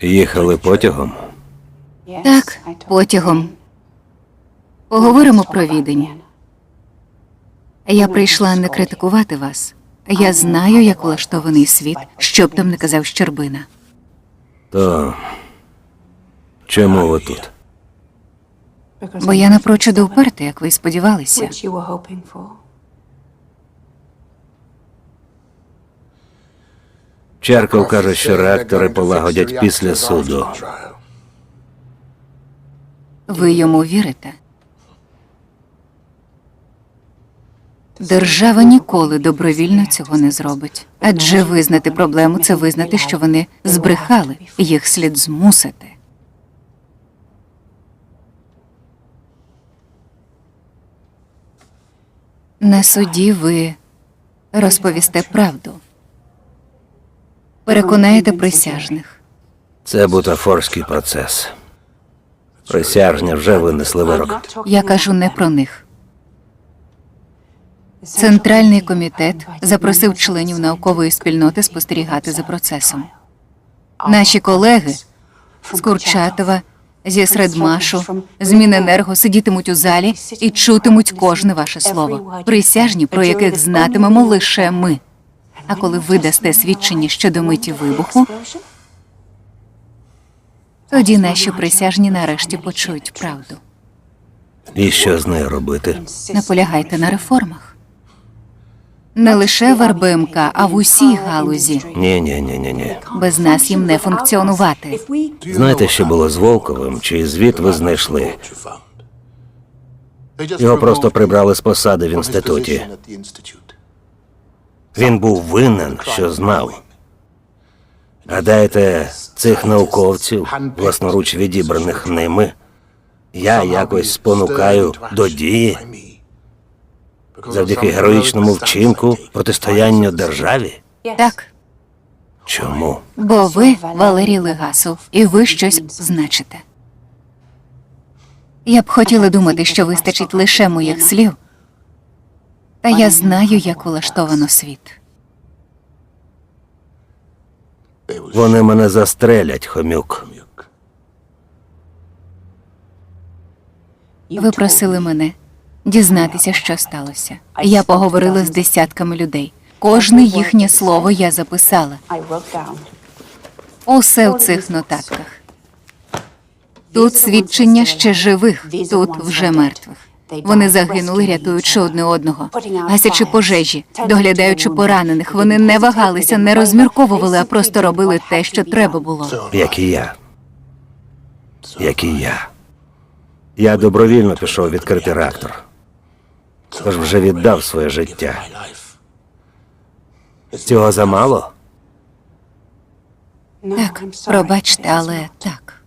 Їхали потягом. Так, потягом. Поговоримо про відень. Я прийшла не критикувати вас. Я знаю, як влаштований світ, що б там не казав Щербина. То чому ви тут? Бо я напрочуд упертий, як ви сподівалися. Черков каже, що реактори полагодять після суду. Ви йому вірите? Держава ніколи добровільно цього не зробить. Адже визнати проблему це визнати, що вони збрехали. Їх слід змусити. На суді ви розповісте правду. Переконаєте присяжних. Це бутафорський процес. Присяжні вже винесли вирок. Я кажу не про них. Центральний комітет запросив членів наукової спільноти спостерігати за процесом. Наші колеги з Курчатова, зі Средмашу, з Міненерго сидітимуть у залі і чутимуть кожне ваше слово. Присяжні, про яких знатимемо лише ми. А коли ви дасте свідчення щодо миті вибуху, тоді наші присяжні нарешті почують правду. І що з нею робити? Наполягайте на реформах. Не лише в РБМК, а в усій галузі. Ні, ні, ні, ні, ні. Без нас їм не функціонувати. Знаєте, що було з Волковим? Чий звіт ви знайшли? Його просто прибрали з посади в інституті. Він був винен, що знав. Гадаєте, цих науковців, власноруч відібраних ними, я якось спонукаю до дії завдяки героїчному вчинку протистоянню державі? Так, Чому? бо ви Валерій Легасов, і ви щось значите. Я б хотіла думати, що вистачить лише моїх слів. Та я знаю, як влаштовано світ. Вони мене застрелять, хомюк. Ви просили мене дізнатися, що сталося. Я поговорила з десятками людей. Кожне їхнє слово я записала. Усе в цих нотатках. Тут свідчення ще живих, тут вже мертвих. Вони загинули, рятуючи одне одного, гасячи пожежі, доглядаючи поранених. Вони не вагалися, не розмірковували, а просто робили те, що треба було. Як і я. Як і я. Я добровільно пішов відкрити реактор. Тож вже віддав своє життя. Цього замало? Так, пробачте, але так.